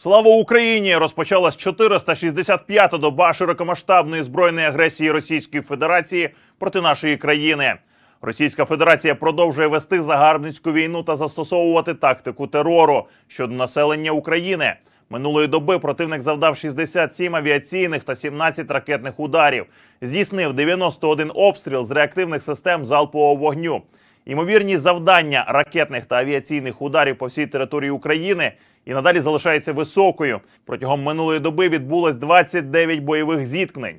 Слава Україні! Розпочалась 465-та доба широкомасштабної збройної агресії Російської Федерації проти нашої країни. Російська Федерація продовжує вести загарбницьку війну та застосовувати тактику терору щодо населення України. Минулої доби противник завдав 67 авіаційних та 17 ракетних ударів, здійснив 91 обстріл з реактивних систем залпового вогню. Ймовірність завдання ракетних та авіаційних ударів по всій території України і надалі залишається високою. Протягом минулої доби відбулось 29 бойових зіткнень.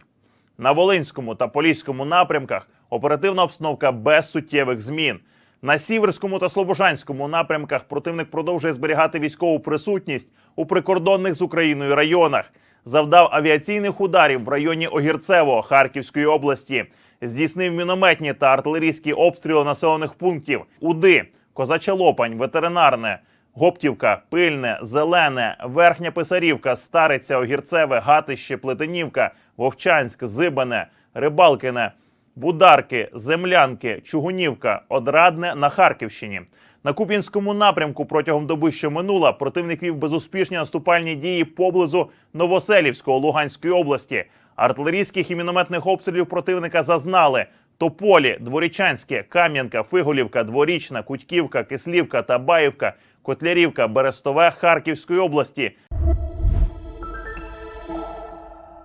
На Волинському та Поліському напрямках оперативна обстановка без суттєвих змін. На Сіверському та Слобожанському напрямках противник продовжує зберігати військову присутність у прикордонних з Україною районах. Завдав авіаційних ударів в районі Огірцево Харківської області. Здійснив мінометні та артилерійські обстріли населених пунктів Уди, Козача Лопань, Ветеринарне, Гоптівка, Пильне, Зелене, Верхня Писарівка, Стариця, Огірцеве, Гатище, Плетенівка, Вовчанськ, Зибане, Рибалкине, Бударки, Землянки, Чугунівка, Одрадне на Харківщині. На Куп'янському напрямку протягом доби, що минула, противник вів безуспішні наступальні дії поблизу Новоселівського Луганської області. Артилерійських і мінометних обстрілів противника зазнали Тополі, Дворічанське, Кам'янка, Фиголівка, Дворічна, Кутьківка, Кислівка, Табаївка, Котлярівка, Берестове Харківської області,